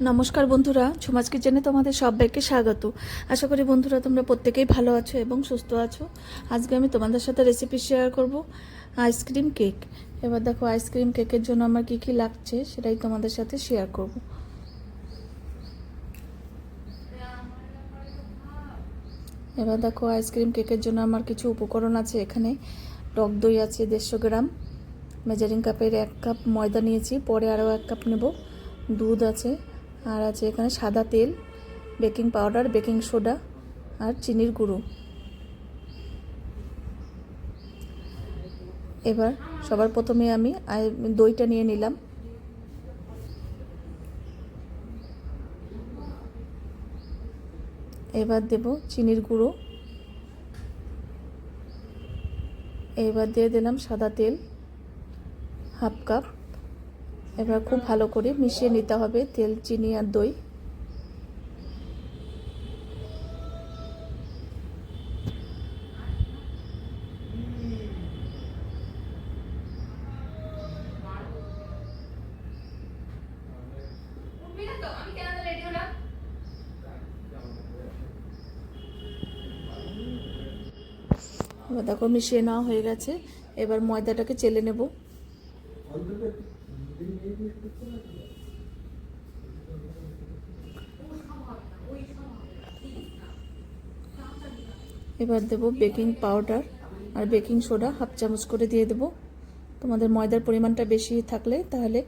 নমস্কার বন্ধুরা ঝুমাজ কিচেনে তোমাদের সবাইকে স্বাগত। আশা করি বন্ধুরা তোমরা প্রত্যেকেই ভালো আছো এবং সুস্থ আছো। আজকে আমি তোমাদের সাথে রেসিপি শেয়ার করব আইসক্রিম কেক এবার দেখো আইসক্রিম কেকের জন্য আমার কি কি লাগছে সেটাই তোমাদের সাথে শেয়ার করব। এবার দেখো আইসক্রিম কেকের জন্য আমার কিছু উপকরণ আছে এখানে। টক দই আছে দেড়শো গ্রাম। মেজারিং কাপের এক কাপ ময়দা নিয়েছি, পরে আরও এক কাপ নেব। দুধ আছে। আর আছে এখানে সাদা তেল, বেকিং পাউডার, বেকিং সোডা আর চিনির গুঁড়ো। এবার সবার প্রথমে আমি দইটা নিয়ে নিলাম। এবার দেব চিনির গুঁড়ো। এবার দিয়ে দিলাম সাদা তেল, হাফ কাপ। এবার খুব ভালো করে মিশিয়ে নিতে হবে তেল, চিনি আর দই। দেখো মিশিয়ে নেওয়া হয়ে গেছে। এবার ময়দাটাকে চেলে নেব। এবার দেব বেকিং পাউডার আর বেকিং সোডা হাফ চামচ করে দিয়ে দেব। তোমাদের ময়দার পরিমাণটা বেশি থাকলে তাহলে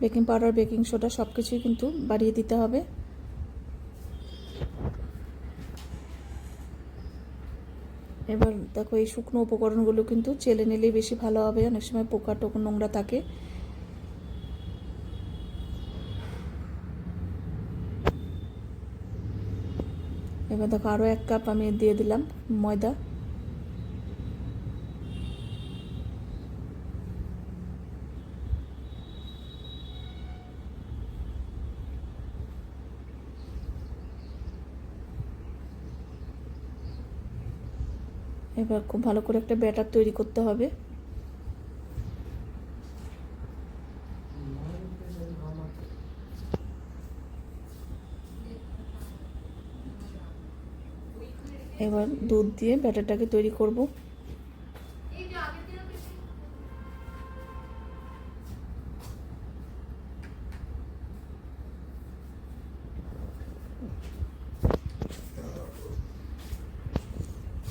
বেকিং পাউডার, বেকিং সোডা সব কিছুই কিন্তু বাড়িয়ে দিতে হবে। এবার দেখো এই শুকনো উপকরণগুলো কিন্তু চেলে নিলেই বেশি ভালো হবে। অনেক সময় পোকা টোকা নোংরা থাকে। এবার দেখো আরও এক কাপ আমি দিয়ে দিলাম ময়দা। এবার খুব ভালো করে একটা ব্যাটার তৈরি করতে হবে। এবার দুধ দিয়ে ব্যাটারটাকে তৈরি করব।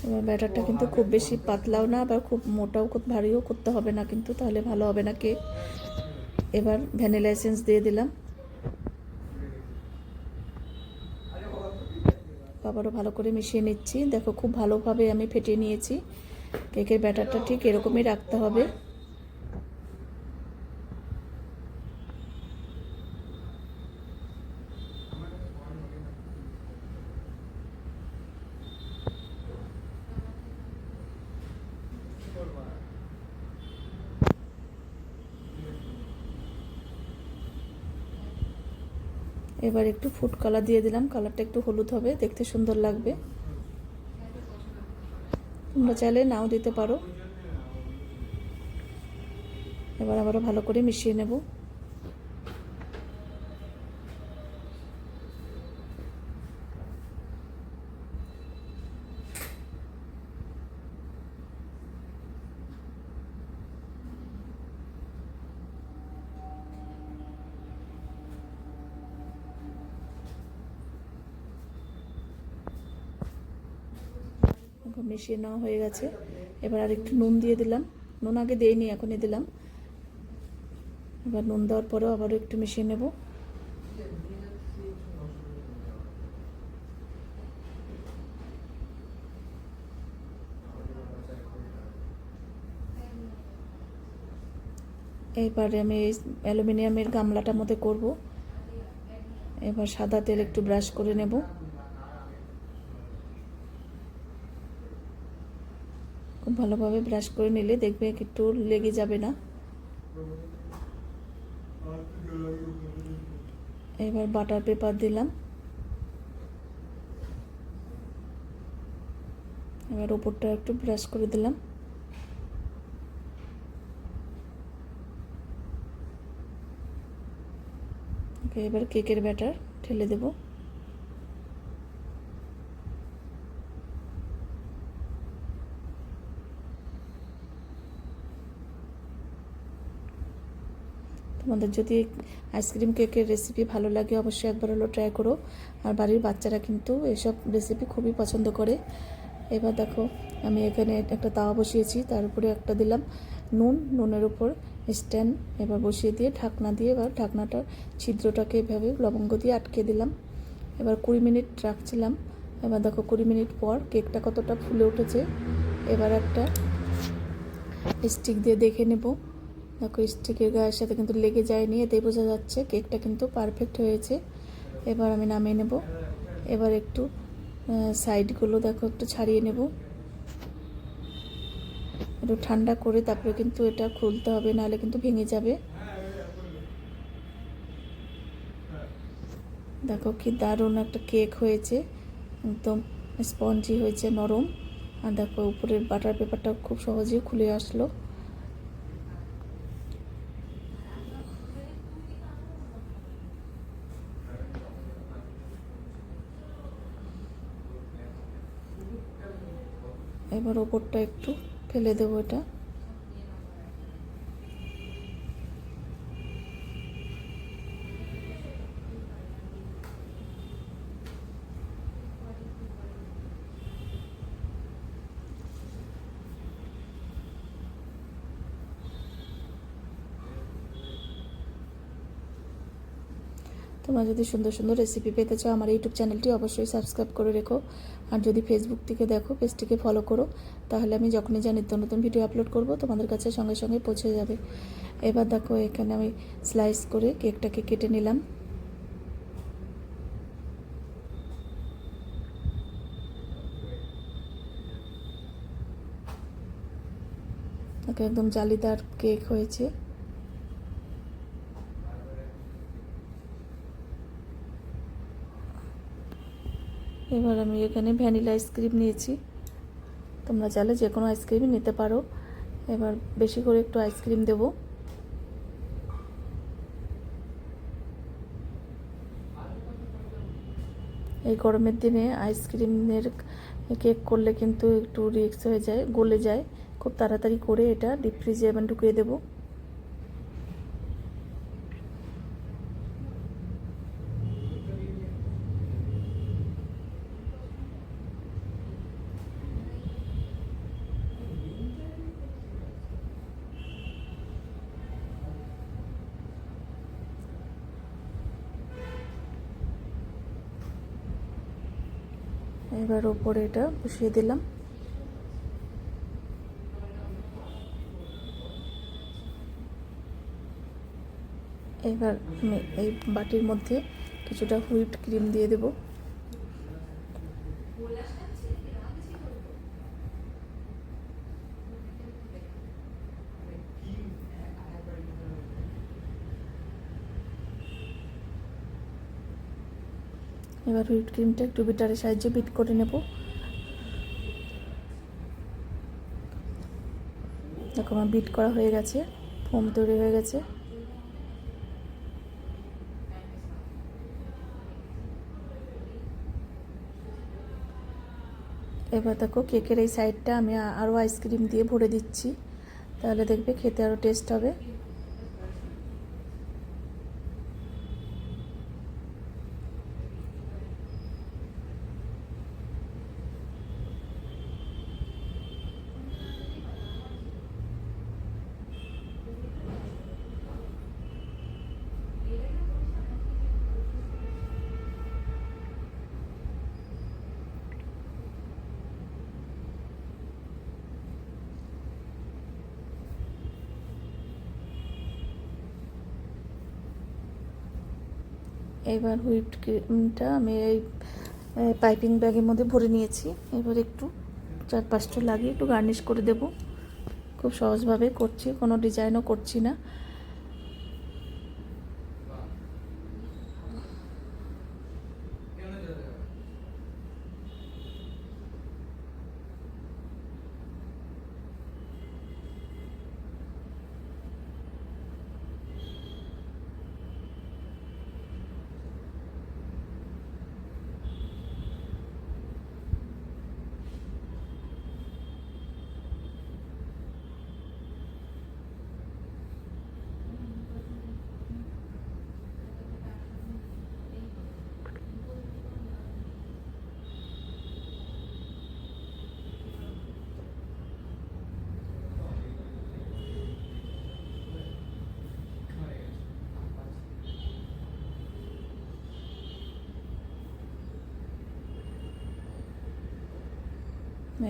এবার ব্যাটারটা কিন্তু খুব বেশি পাতলাও না আবার খুব মোটাও খুব ভারীও করতে হবে না কিন্তু, তাহলে ভালো হবে না কেক এবার ভ্যানিলা এসেন্স দিয়ে দিলাম। আবারও ভালো করে মিশিয়ে নিচ্ছি। দেখো, খুব ভালোভাবে আমি ফেটিয়ে নিয়েছি। কেকের ব্যাটারটা ঠিক এরকমই রাখতে হবে। এবার একটু ফুড কালার দিয়ে দিলাম। কালারটা একটু হলুদ হবে, দেখতে সুন্দর লাগবে। তোমরা চাইলে নাও দিতে পারো। এবার আবারও ভালো করে মিশিয়ে নেব। মিশিয়ে নেওয়া হয়ে গেছে। এবার আর একটু নুন দিয়ে দিলাম। নুন আগে দিইনি, এখনই দিলাম। এবার নুন দেওয়ার পরেও আবারও একটু মিশিয়ে নেব। এইবারে আমি এই অ্যালুমিনিয়ামের গামলাটার মধ্যে করব। এবার সাদা তেল একটু ব্রাশ করে নেব। খুব ভালোভাবে ব্রাশ করে নিলে দেখবে একটু লেগে যাবে না। এবার বাটার পেপার দিলাম। এবার ওপরটা একটু ব্রাশ করে দিলাম। এবার কেকের ব্যাটার ঢেলে দেব। তোমাদের যদি আইসক্রিম কেকের রেসিপি ভালো লাগে, অবশ্যই একবার হলো ট্রাই করো। আর বাড়ির বাচ্চারা কিন্তু এসব রেসিপি খুবই পছন্দ করে। এবার দেখো, আমি এখানে একটা তাওয়া বসিয়েছি, তার উপরে একটা দিলাম নুন। নুনের উপর স্ট্যান্ড এবার বসিয়ে দিয়ে ঢাকনা দিয়ে এবার ঢাকনাটার ছিদ্রটাকে এভাবে লবঙ্গ দিয়ে আটকে দিলাম। এবার কুড়ি মিনিট রাখছিলাম। এবার দেখো, কুড়ি মিনিট পর কেকটা কতটা ফুলে উঠেছে। এবার একটা স্টিক দিয়ে দেখে নেব। দেখো স্টিকের গায়ের সাথে কিন্তু লেগে যায়নি, এতেই বোঝা যাচ্ছে কেকটা কিন্তু পারফেক্ট হয়েছে। এবার আমি নামিয়ে নেব। এবার একটু সাইডগুলো দেখো একটু ছাড়িয়ে নেব। একটু ঠান্ডা করে তারপরে কিন্তু এটা খুলতে হবে, নাহলে কিন্তু ভেঙে যাবে। দেখো কি দারুণ একটা কেক হয়েছে, একদম স্পঞ্জি হয়েছে, নরম। আর দেখো উপরের বাটার পেপারটা খুব সহজেই খুলে আসলো। এবার ওপরটা একটু ফেলে দেবো এটা। তোমরা যদি সুন্দর সুন্দর রেসিপি পেতে চাও, আমার ইউটিউব চ্যানেলটি অবশ্যই সাবস্ক্রাইব করে রেখো। আর যদি ফেসবুক থেকে দেখো পেজটিকে ফলো করো, তাহলে আমি যখনই যা নিত্য নতুন ভিডিও আপলোড করব, তোমাদের কাছে সঙ্গে সঙ্গে পৌঁছে যাবে। এবার দেখো, এখানে আমি স্লাইস করে কেকটাকে কেটে নিলাম। একদম জালিদার কেক হয়েছে। এবার আমি এখানে ভ্যানিলা আইসক্রিম নিয়েছি। তোমরা চাইলে যে কোনো আইসক্রিমই নিতে পারো। এবার বেশি করে একটু আইসক্রিম দেব। এই গরমের দিনে আইসক্রিমের কেক করলে কিন্তু একটু রিক্স হয়ে যায়, গলে যায়। খুব তাড়াতাড়ি করে এটা ডিপ ফ্রিজে এবার ঢুকিয়ে দেবো। এবার ওপরে এটা বসিয়ে দিলাম। এবার আমি এই বাটির মধ্যে কিছুটা হুইপড ক্রিম দিয়ে দেব। এবার হুইপ ক্রিমটা একটু বিটারের সাহায্যে বিট করে নেব। দেখো আমার বিট করা হয়ে গেছে ফোম তৈরি হয়ে গেছে। এবার দেখো কেকের এই সাইডটা আমি আরও আইসক্রিম দিয়ে ভরে দিচ্ছি। তাহলে দেখবে খেতে আরও টেস্ট হবে। এবার হুইপড ক্রিমটা আমি এই পাইপিং ব্যাগের মধ্যে ভরে নিয়েছি। এবার একটু চার পাঁচটা লাগিয়ে একটু গার্নিশ করে দেব। খুব সহজভাবে করছি, কোনো ডিজাইনও করছি না।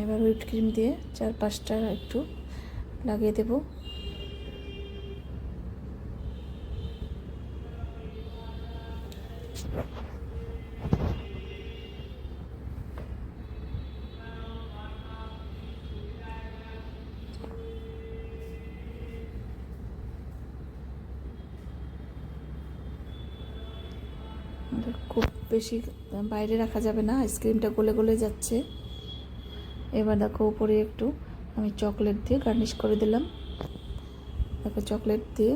এবার হুইপ ক্রিম দিয়ে চার পাঁচটা একটু লাগিয়ে দেব। খুব বেশি বাইরে রাখা যাবে না, আইসক্রিমটা গলে গলে যাচ্ছে। এবার দেখো উপরে একটু আমি চকলেট দিয়ে গার্নিশ করে দিলাম। দেখো চকলেট দিয়ে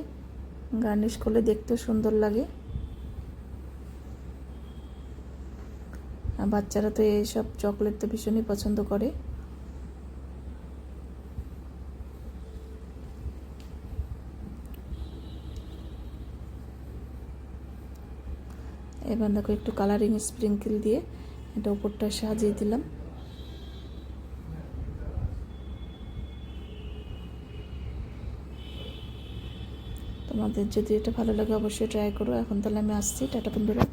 গার্নিশ করলে দেখতে সুন্দর লাগে। আর বাচ্চারা তো এইসব চকলেট তো ভীষণই পছন্দ করে। এবার দেখো একটু কালারিং স্প্রিঙ্কেল দিয়ে এটা উপরটা সাজিয়ে দিলাম। তোমাদের যদি এটা ভালো লাগে অবশ্যই ট্রাই করো। এখন তাহলে আমি আসছি টাটা বন্ধুরা।